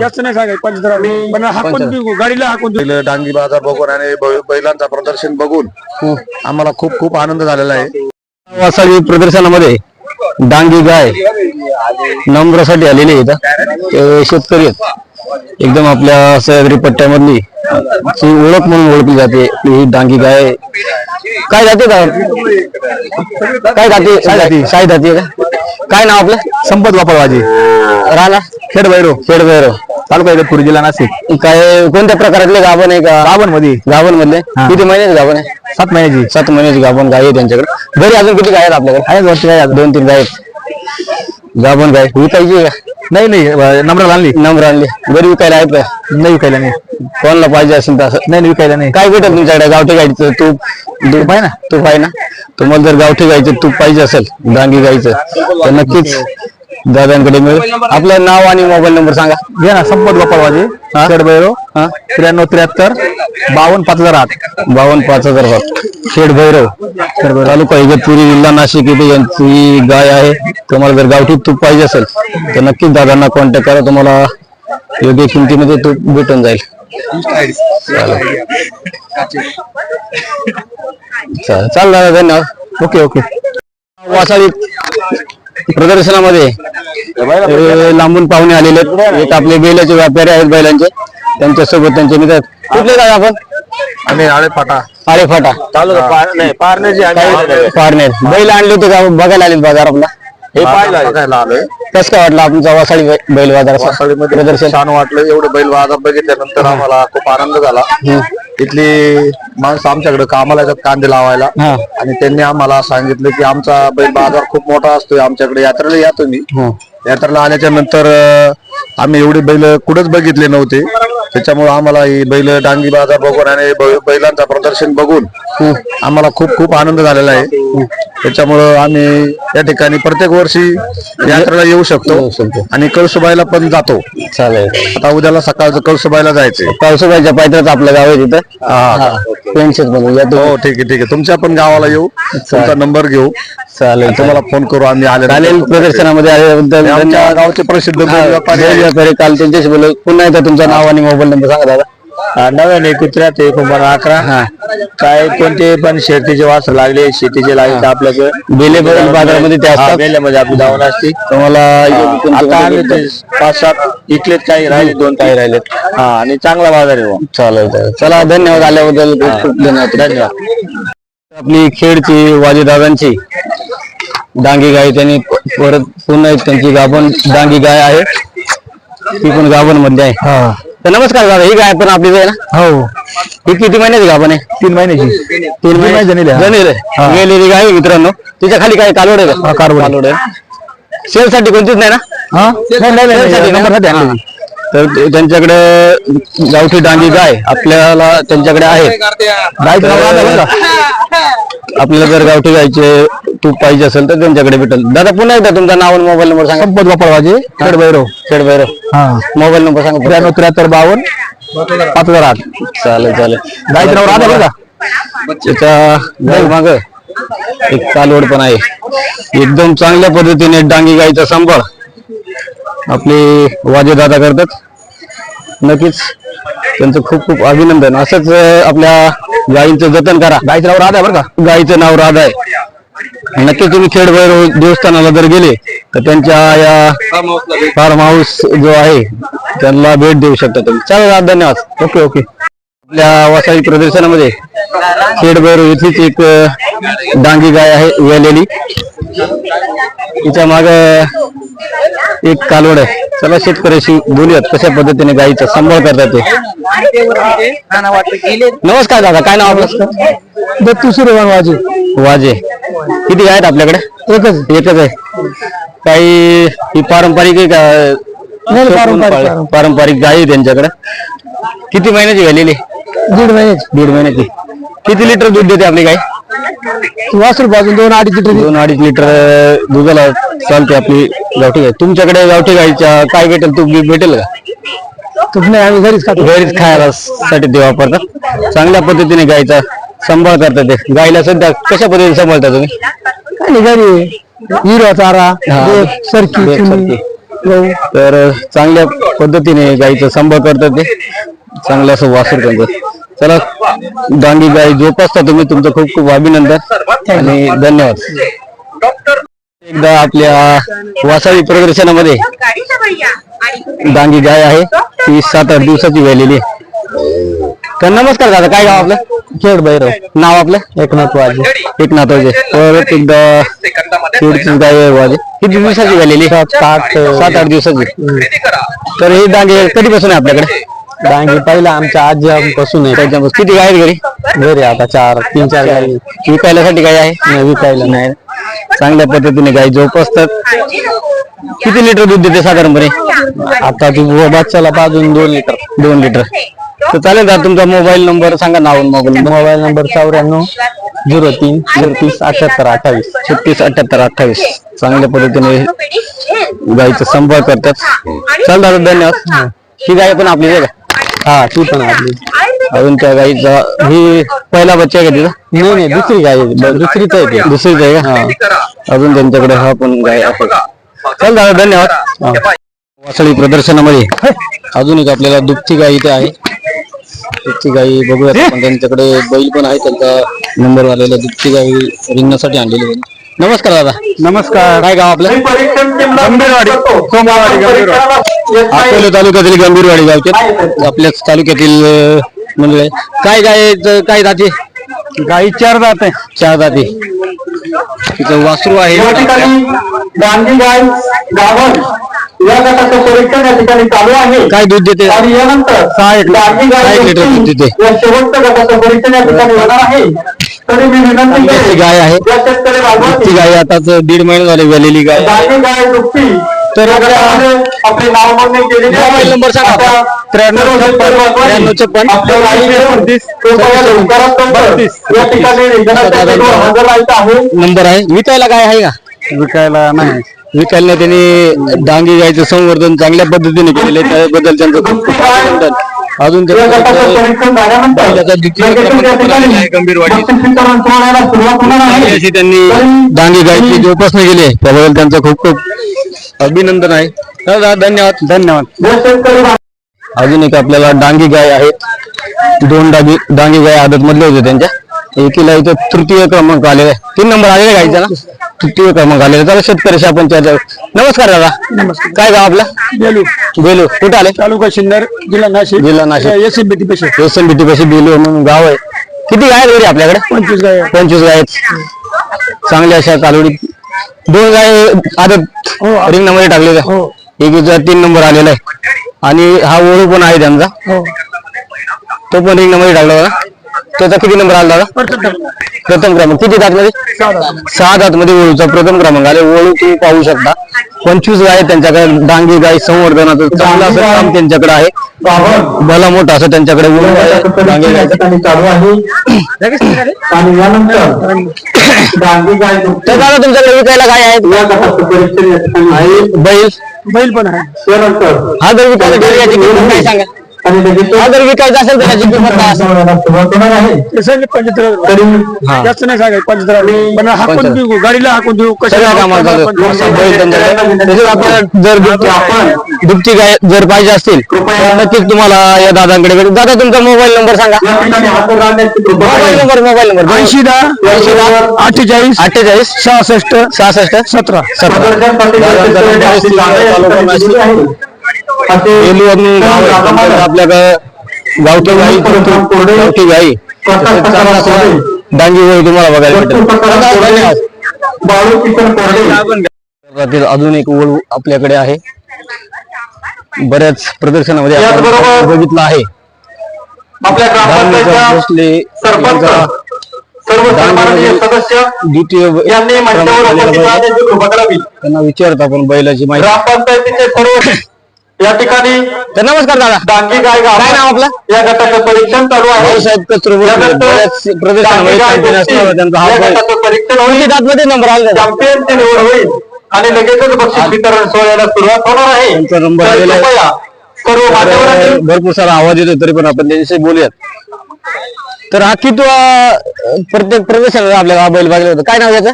जास्त नाही पण हाकून देऊ, गाडीला हाकून देऊ. बैल डांगी बाजार बघून आणि बै- बैलांचा प्रदर्शन बघून आम्हाला खूप खूप आनंद झालेला आहे. वासाळी प्रदर्शनामध्ये डांगी गाय नम्रासाठी आलेली आहे ते शेतकरी आहेत. एकदम आपल्या सह्याद्री पट्ट्यामधली ची ओळख म्हणून ओळखली जाते. ही डांगी गाय. काय जाते का काय जाते? काय जाते. काय जाते का? काय नाव आपलं? संपत वापरवाजी राणा? खेड भैरव खेड भैरव तालुका इगतपुरी जिल्हा नाशिक. काय कोणत्या प्रकारातले गाभण आहे का? गाभणमध्ये गाभण मधले किती महिन्याचे गाभण आहे? सात महिन्याची. सात महिन्याची गाभण गाय आहे त्यांच्याकडे. घरी अजून किती गाय आहेत आपल्याकडे? आहेत वरती गाय दोन तीन गाय आहेत. गाभण गाय विकायची का? नाही नाही नंबर आणली. नंबर आणली. घरी विकायला आहेत का? नाही विकायला नाही. कोणाला पाहिजे असेल तर असं. नाही विकायला नाही. काय भेटेल तुमच्याकडे? गावठी गायचं तूप? तूप आहे ना? तूप आहे ना? तुम्हाला जर गावठी गायचं तूप पाहिजे असेल डांगी गायचं तर नक्कीच दादांकडे मिळेल. आपलं नाव आणि मोबाईल नंबर सांगा. घे ना संपत गोपाळवाजी शेडभैरव त्र्याण्णव त्र्याहत्तर बावन्न पाच हजार आठ. बावन्न पाच हजार आठ. शेडभैरव तालुका इगतपुरी जिल्हा नाशिक येथे यांची गाय आहे. तुम्हाला जर गावठी तूप पाहिजे असेल तर नक्कीच दादांना कॉन्टॅक्ट करा. तुम्हाला योग्य किमतीमध्ये तूप भेटून जाईल. चालेल चालेल. चालेल दादा धन्यवाद. Okay okay. वासाळी. प्रदर्शनामध्ये. लांबून पाहुणे आलेले आहेत. एक आपले बैलाचे व्यापारी आहेत बैलांचे. त्यांच्यासोबत त्यांचे मित्र. कुठले काय आपण? आम्ही आळे फाटा. आरे फाटा. पारनेर बैल आणले होते का? बघायला आले बाजार आपला. हे पाहिलं कसं काय वाटलं आपण वासाळी बैल बाजार वासाळीमध्ये प्रदर्शन? छान वाटलं. एवढं बैल बाजार बघितल्यानंतर आम्हाला खूप आनंद झाला. इथली माणसं आमच्याकडे कामाला येतात कांदे लावायला हा. आणि त्यांनी आम्हाला सांगितलं की आमचा बैल बाजार खूप मोठा असतोय आमच्याकडे यात्रेला या तुम्ही हं. यात्रेला आल्याच्यानंतर अं, आम्ही एवढी बैल कुठेच बघितले नव्हते त्याच्यामुळे आम्हाला ही बैल डांगी बाजार बघून आणि बैलांचा प्रदर्शन बघून आम्हाला खूप खूप आनंद झालेला आहे. त्याच्यामुळं आम्ही या ठिकाणी प्रत्येक वर्षी यात्रेला येऊ शकतो. आणि कळसुबाईला पण जातो. चालेल. आता उद्याला सकाळचं कळसुबाईला जायचंय. पावसाबाईच्या पायथ्यात आपलं गाव आहे तिथं. या हो ठीक आहे ठीक आहे. तुमच्या पण गावाला येऊ. तुमचा नंबर घेऊ. चालेल तुम्हाला फोन करू. आम्ही आले चालेल प्रदर्शनामध्ये आल्याबद्दल गावचे प्रसिद्ध बैल व्यापारी बैल काल त्यांच्याशी बोललो. पुन्हा एकदा तुमचं नाव आणि मोबाईल नंबर सांगा दादा. नव्याण्णव एकत्र्याहत्तर एकोणपन्नास अकरा. काय कोणते पण शेतीचे वासर लागले शेतीचे लागले तर आपल्याकडे बेले बैल बाजारामध्ये ते असतात. बेल्यामध्ये आपली धावून असते. तुम्हाला आता आम्ही. ते पाच सात इकलेत काही राहिले दोन काही राहिलेत. हा आणि चांगला बाजार आहे बुवा. चालेल चालेल. चला धन्यवाद आल्याबद्दल. खूप खूप धन्यवाद. धन्यवाद. आपली खेडची वाजीदादांची डांगी गाय त्यांनी प- परत पुन्हा एक त्यांची गाभण डांगी गाय आहे. ती पण गाभणमध्ये आहे. तर नमस्कार दादा ही गाय पण आपली आहे ना हो. ही किती महिन्याची गाभण आहे? तीन महिन्याची. तीन महिने आहे. गेलेली गाय आहे मित्रांनो. तिच्या खाली काय कालोड आहे का? कालोड आहे. सेल साठी कोणतीच नाही ना? Sale साठी ना? तर ते- त्यांच्याकडे गावठी डांगी गाय आपल्याला त्यांच्याकडे आहे? आपल्याला जर गावठी गायचे तूप पाहिजे असेल तर त्यांच्याकडे भेटेल. दादा पुन्हा एकदा तुमचं नाव आणि मोबाईल नंबर सांगा. संपत गोपाळवाजी खेडभैरव खेडभैरव मोबाईल नंबर सांगा त्र्याण्णव त्र्याहत्तर बावन्न पाच हजार आठ. चालेल चालेल. गायचं नाव राधा बघा. त्याच्या गाय माग एक कालवड पण आहे. एकदम चांगल्या पद्धतीने डांगी गायचा सांभाळ. आपले वाजे दादा करतात. नक्कीच त्यांचं खूप खूप अभिनंदन. असंच आपल्या गायींचं जतन करा. गायचं नाव राधा आहे बरं का? गायीचं नाव राधा आहे. नक्कीच तुम्ही खेडभैरव देवस्थानाला जर गेले तर त्यांच्या या फार्म हाऊस जो आहे त्यांना भेट देऊ शकता तुम्ही. चालेल दादा, धन्यवाद. Okay okay. आपल्या वसाई प्रदर्शनामध्ये खेडभैरव इथलीच एक डांगी गाय आहे वेलेली. तिच्या माग एक कालवड आहे. चला शेतकऱ्याशी बोलूयात कशा पद्धतीने गायीचा सांभाळ करतात ते. नमस्कार दादा काय नाव आपलं? दत्तू सूर्यवान वाजे. वाजे. किती आहेत आपल्याकडे? एकच. एकच आहे. काही ही पारंपरिक आहे का पारंपरिक गाय आहे त्यांच्याकडे. किती महिन्याची झालेली? दीड महिन्याची. दीड महिन्याची. किती लिटर दूध देते आपली गाय? वासरू पासून दोन अडीच लिटर दोन अडीच लिटर दुधाला चालते आपली गावठी गाय. तुमच्याकडे गावठी गायच्या काय भेटेल? तूप बीप भेटेल का? तूप नाही आम्ही घरीच खातो. घरीच खायला साठी ते वापरतात चांगल्या पद्धतीने गायचा सांभाळ करतात ते. गायला सध्या कशा पद्धतीने सांभाळता तुम्ही? काय नाही घरी हिरवा चारा सरकी तर चांगल्या पद्धतीने गाईचं सांभाळ करतात ते. चांगलं असं वासर त्यांचं चला डांगी गाई जोपासता तुम्ही तुमचं खूप खूप अभिनंदन आणि धन्यवाद. एकदा आपल्या वासाळी प्रदर्शनामध्ये डांगी गाय आहे ती सात आठ दिवसाची वेलेली आहे. तर नमस्कार दादा काय गाव आपलं? खेड भैरव. नाव आपलं? एकनाथ वाजे. एकनाथ वाजे. परत एकदा खेडची गाय वाजे. किती दिवसाची झालेली सात आठ सात आठ दिवसाची. तर ही डांगे कधीपासून आहे आपल्याकडे? डांगे पहिला आमच्या आजीपासून आहे. त्याच्यापासून. किती गाय आहेत घरी? घरी आता चार तीन चार गाय विकायलासाठी गाय आहे? नाही विकायला नाही. चांगल्या पद्धतीने गाय जोपासतात. किती लिटर दूध देते साधारणपणे? आता ती बच्चाला पाजून दोन लिटर दोन लिटर. तर चालेल का तुमचा मोबाईल नंबर सांगा नाव मोबाईल मोबाईल नंबर चौऱ्याण्णव झिरो तीन छत्तीस अठ्याहत्तर अठ्ठावीस. छत्तीस अठ्याहत्तर अठ्ठावीस. चांगल्या पद्धतीने गायीचा संपर्क करतात. चल दादा धन्यवाद. ही गाय पण आपली आहे का? हा ती पण आपली अजून त्या गाईचा ही पहिला बच्चा आहे का तिचा? नाही नाही दुसरी गाय आहे. ब- दुसरीच आहे ती. दुसरीच आहे का? हा. अजून त्यांच्याकडे हा पण गाय आहे चल दादा धन्यवाद. वासळी प्रदर्शनामध्ये. अजून एक आपल्याला दुभती गाय इथे आहे. दुपती गाई बघूया आपण. त्यांच्याकडे बैल पण आहे. त्यांचा नंबर आलेला दुभती गाई रिंगणासाठी आणलेली आहे. नमस्कार दादा. नमस्कार. काय गाव आपलं? गंभीरवाडी. सोमवारवाडी गंभीरवाडी. अकोले तालुक्यातील गंभीरवाडी गावचे. आपल्याच तालुक्यातील म्हणजे काय गाय काय जाते? गाई चार जात आहे. चार जाती. तिचं वासरू आहे. या गटाचं परीक्षण या ठिकाणी चालू आहे. काय दूध देते? आणि यानंतर सहा एक- गांधी सहा गाय एक लिटर दूध देते. या शेवटच्या गटाचं परीक्षण या ठिकाणी होणार आहे. तरी मी विनंती अशी करेन, गाय आहे. या शेतकरी ती बांधवांनी गाय आताच दीड महिने झाले वेलेली गाय तर आपले नाव नोंदणी केलेली आहे. मोबाईल नंबर सांगा. त्र्याण्णव त्र्याण्णव छप्पन, या ठिकाणी हजर राहायचं आहे. नंबर आहे. विकायला गाय आहे का? विकायला नाही. विकायला त्यांनी डांगी गायचं संवर्धन चांगल्या पद्धतीने केलेलं आहे. त्याबद्दल त्यांचं खूप खूप अभिनंदन. अजून अशी त्यांनी डांगी गायची जोपासना केली आहे त्याबद्दल त्यांचं खूप खूप अभिनंदन आहे. तर दादा, धन्यवाद. धन्यवाद. अजून एक आपल्याला डांगी गाय आहेत. दोन डांगी डांगी गाय आदत मधले होते त्यांच्या. एकीला इथं तृतीय क्रमांक आलेला आहे. तीन नंबर आलेला आहे गायचा ना तृतीय क्रमांक आलेला त्याला शेतकऱ्याशी आपण चर्चा करू. नमस्कार दादा. नमस्कार. काय गाव आपलं? बेलू बेलू कुठे आले? तालुका सिन्नर जिल्हा नाशिक. जिल्हा Nashik. S M B T पेशे. व्यसन भीती कशी बेलू म्हणून गाव आहे. किती गाय आहेत घरी आपल्याकडे? पंचवीस गाय. पंचवीस गाय आहेत. चांगल्या अशा कालोडीत दोन गाय आदत रिंगणामध्ये टाकलेल्या. हो. एकीचा तीन नंबर आलेला आहे. आणि हा ओळू पण आहे त्यांचा. हो. तो पण रिंगणामध्ये टाकला होता. त्याचा किती नंबर आला दादा? प्रथम क्रमांक. किती दात मध्ये सहा दात मध्ये ओळूचा प्रथम क्रमांक आले. ओळू तुम्ही पाहू शकता. पंचवीस गाय त्यांच्याकडे. डांगी गाय संवर्धनाचं चांगलं असं काम त्यांच्याकडे आहे. भला मोठा असं त्यांच्याकडे ओळू आहे. डांगी गाय. तर दादा तुमच्याकडे विकायला गाय आहेत? या गटाचं परीक्षण या ठिकाणी आहे. बैल? बैल पण आहे. हा जर विकायला काय सांगा? आणि हा जर विकायचा असेल तर याची किंमत काय असेल सोहळ्याला सुरुवात होणार आहे ते सांगितलं पंच्याहत्तर तरी जास्त नाही सांगाय पंच्याहत्तर पण हाकून देऊ गाडीला हाकून देऊ सगळ्या कामाला चालू आहे. बैल त्यांच्याकडे तसेच आपल्याला जर दुभती आपण दुभती गाय जर पाहिजे असतील तर नक्कीच तुम्हाला या दादांकडे भेटेल. दादा तुमचा मोबाईल नंबर सांगा या ठिकाणी हातून राहण्याची कृपा मोबाईल. नंबर मोबाईल नंबर ऐंशी दहा ऐंशी दहा अठ्ठेचाळीस अठ्ठेचाळीस सहासष्ट सहासष्ट सतरा सतरा आहे. आपल्याकडे गावठी गाई गावठी गाई डांगी गाई तुम्हाला बघायला भेटेल. अजून एक ओळ आपल्याकडे आहे. बऱ्याच प्रदर्शनामध्ये बघितलं आहे. त्यांना विचारतो आपण बैलाची माहिती. या ठिकाणी तर नमस्कार दादा. डांगी गाय काय नाव आपलं? या गटाचं परीक्षण चालू आहे. कचरू champion असल्यामुळे त्यांचा हा परीक्षण होईल. किती दातमध्ये नंबर आला त्याचा? चॅम्पियनची निवड होईल. आणि लगेचच बक्षीस वितरण सोहळ्याला सुरुवात होणार आहे. त्यांचा नंबर तर आलेला आहे. कृपया सर्व मान्यवरांनी भरपूर सारा आवाज येतो तरी पण आपण त्यांच्याशी बोलूयात. तर हा किती प्रत्येक प्रदर्शनाला आपल्या गाव बैल बघायला होतं. काय नाव त्याचं?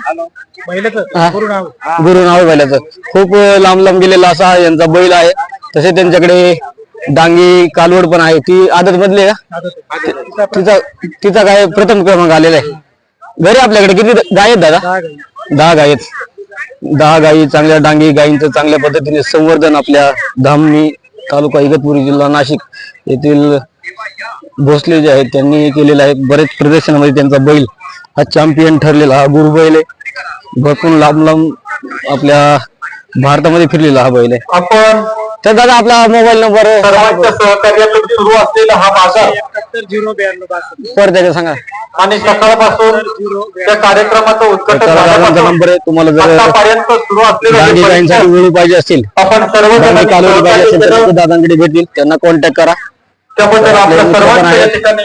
हा. गुरु नाव. आहे बैलाचं. खूप लांब लांब गेलेला असा यांचा बैल आहे. तसे त्यांच्याकडे डांगी कालवड पण आहे. ती आदत बदली आहे का? तिचा तिचा काय प्रथम क्रमांक आलेला आहे. घरी आपल्याकडे किती गाय आहेत दादा? दहा गाय. आहेत. दहा गायी चांगल्या डांगी गायींचं चांगल्या पद्धतीने संवर्धन आपल्या धामणी तालुका इगतपुरी जिल्हा नाशिक येथील भोसले जे आहेत त्यांनी केलेलं आहे. बरेच प्रदर्शनामध्ये त्यांचा बैल हा चॅम्पियन ठरलेला हा गुरु बैल आहे. भरपूर लांब लांब आपल्या भारतामध्ये फिरलेला हा बैल आहे. आपण तर दादा आपला मोबाईल नंबर सर्वांच्या सहकार्यातून सुरू असलेला हा बाजार परत त्याचा सांगा. आणि सकाळपासून त्या कार्यक्रमाचं उद्घाटन नंबर आहे. तुम्हाला जर सुरू असलेलं वेळू पाहिजे असतील आपण सर्व पाहिजे असेल तर दादांकडे भेटतील. त्यांना कॉन्टॅक्ट करा. त्याबद्दल आपल्या सर्वांच्या. ठिकाणी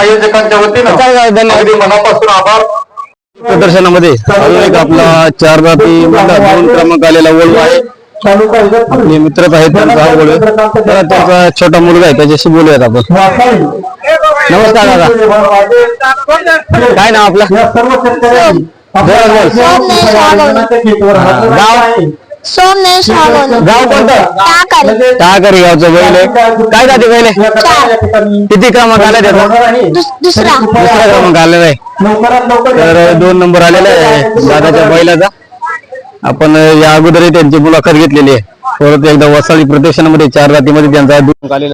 आयोजकांच्या वतीनं धन्यवाद. मनापासून आभार. प्रदर्शनामध्ये अजून एक आपला चार जाती दोन क्रमांक आलेला वळू आहे. आपले मित्रच आहेत त्यांचा हा छोटा मुलगा आहे त्याच्याशी बोलूयात आपण. नमस्कार दादा. काय नाव आपलं? गाव? सोमने स्वागत गाव कोणतं? टाकल टाकरी गावचं बैल आहे. काय जाते बैल आहे? किती क्रमांक आला त्याचा दुसरा. दुसरा क्रमांक आलेला आहे. तर दोन नंबर आलेला आहे दादाच्या बैलाचा. आपण या अगोदरही त्यांची मुलाखत घेतलेली आहे. परत एकदा वसाळी प्रदर्शनामध्ये चार रातीमध्ये त्यांचा आलेला